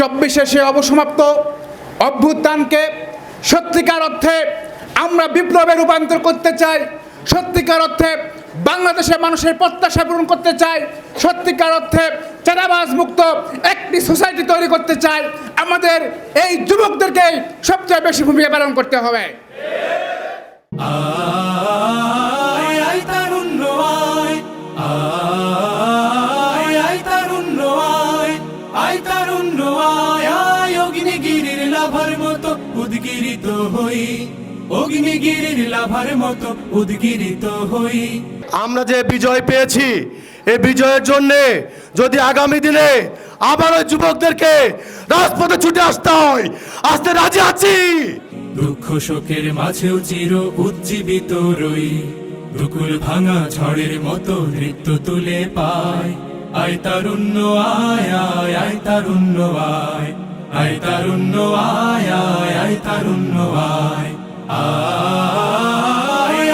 চব্বিশে সে অবসমাপ্ত অভ্যুত্থানকে সত্যিকার অর্থে আমরা বিপ্লবে রূপান্তর করতে চাই, সত্যিকার অর্থে বাংলাদেশের মানুষের প্রত্যাশা পূরণ করতে চাই, সত্যিকার অর্থে চাঁদাবাজ মুক্ত একটি সোসাইটি তৈরি করতে চাই। আমাদের এই যুবকদেরকে সবচেয়ে বেশি ভূমিকা পালন করতে হবে। উদ্গিরিত হই অগ্নিগিরির লাভার মতো উদ্গিরিত হই। আমরা যে বিজয় পেয়েছি এই বিজয়ের জন্য যদি আগামী দিনে আবার ওই যুবকদেরকে রাজপথে ছুটে আসতে হয় আসতে রাজি আছি। দুঃখ শোকের মাঝেও চির উজ্জীবিত রই। দুকুল ভাঙা ঝড়ের মতো নৃত্য তুলে পায় আয় তারুণ্য আয় আয় আয় তারুণ্য আয়। আয় তারুণ্য আয় আয় তারুণ্য আয়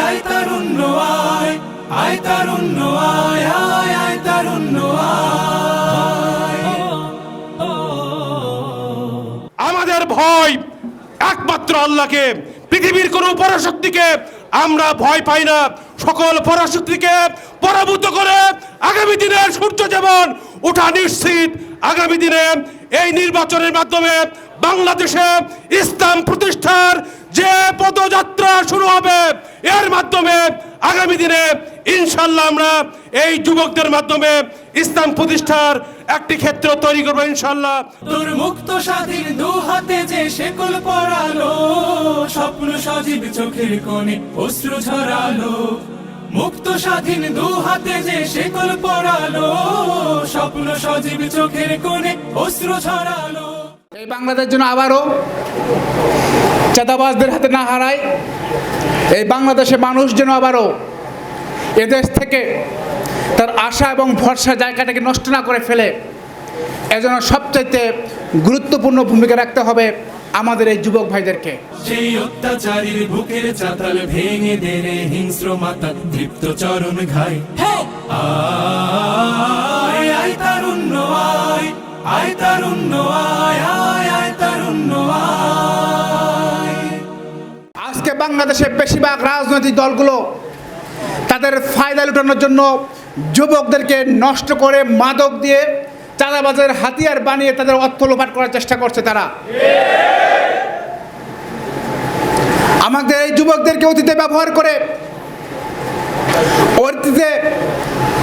আয় তারুণ্য আয় আয় তারুণ্য আয় আয় তারুণ্য আমাদের ভয় একমাত্র আল্লাহকে, পৃথিবীর কোন পরাশক্তিকে আমরা ভয় পাই না। সকল পরাশক্তিকে পরাভূত করে আগামী দিনের সূর্য যেমন ওঠা নিশ্চিত, আগামী দিনে এই নির্বাচনের মাধ্যমে বাংলাদেশে ইসলাম প্রতিষ্ঠার যে পদযাত্রা শুরু হবে, এর মাধ্যমে আগামী দিনে ইনশাল্লাহ আমরা এই যুবকদের মাধ্যমে ইসলাম প্রতিষ্ঠার একটি ক্ষেত্র তৈরি করব ইনশাল্লাহ তোর মুক্ত স্বাধীন দু হাতে যে শেকল পরালো, স্বপ্ন সজীব চোখের কোণে অশ্রু ঝরালো। মুক্ত স্বাধীন দু হাতে যে শেকল পরালো, স্বপ্ন সজীব চোখের কোণে অশ্রু ঝরালো এই বাংলাদেশ যেন আবারও চাঁদাবাজদের হাতে না হারায়, এই বাংলাদেশের মানুষ যেন আবারও এদেশ থেকে তার আশা এবং ভরসা জায়গাটাকে নষ্ট না করে ফেলে, এজন্য সবচাইতে গুরুত্বপূর্ণ ভূমিকা রাখতে হবে আমাদের এই যুবক ভাইদেরকে। সেই অত্যাচারীর বুকের চাতাল ভেঙে দেরে হিংস্র মাতা তৃপ্ত চরণ ঘাই। আয় আয় তারুণ্য আয় আয় তারুণ্য আয় আয় আয় তারুণ্য আয়। আজকে বাংলাদেশের বেশিরভাগ রাজনৈতিক দলগুলো তাদের ফায়দা লুটানোর জন্য যুবকদেরকে নষ্ট করে মাদক দিয়ে চাঁদাবাজের হাতিয়ার বানিয়ে তাদের অর্থ লোপাট করার চেষ্টা করছে তারা। আমাদের এই যুবকদেরকে অতীতে ব্যবহার করে অতীতে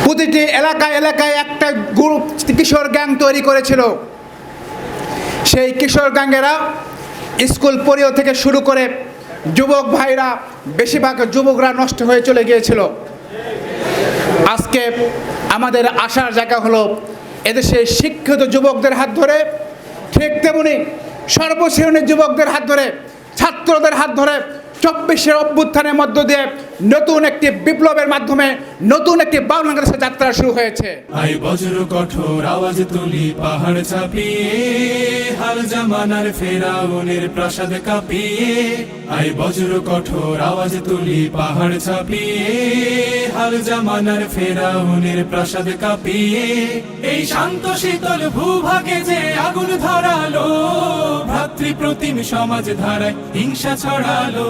প্রতিটি এলাকায় এলাকায় একটা গ্রুপ কিশোর গ্যাং তৈরি করেছিল। সেই কিশোর গ্যাংয়েরা স্কুল পরিও থেকে শুরু করে যুবক ভাইরা, বেশিরভাগ যুবকরা নষ্ট হয়ে চলে গিয়েছিল। আজকে আমাদের আসার জায়গা হলো এদেশে শিক্ষিত যুবকদের হাত ধরে, ঠিক তেমনি সর্বশ্রেণীর যুবকদের হাত ধরে, ছাত্রদের হাত ধরে, চব্বিশের অভ্যুত্থানের মধ্য দিয়ে নতুন একটি বিপ্লবের মাধ্যমে নতুন একটি বাংলাদেশের যাত্রা শুরু হয়েছে। আই বজ্র কঠোর আওয়াজ তুলি, পাহাড় চাপিয়ে হাল জামানার ফেরাউনের প্রাসাদ কাঁপিয়ে। আই বজ্র কঠোর আওয়াজ তুলি, পাহাড় চাপিয়ে হাল জামানার ফেরাউনের প্রাসাদ কাঁপিয়ে। এই শান্ত শীতল ভূভাগে যে আগুন ধরালো ভ্রাতৃ প্রতিম সমাজ ধারায় হিংসা ছড়ালো।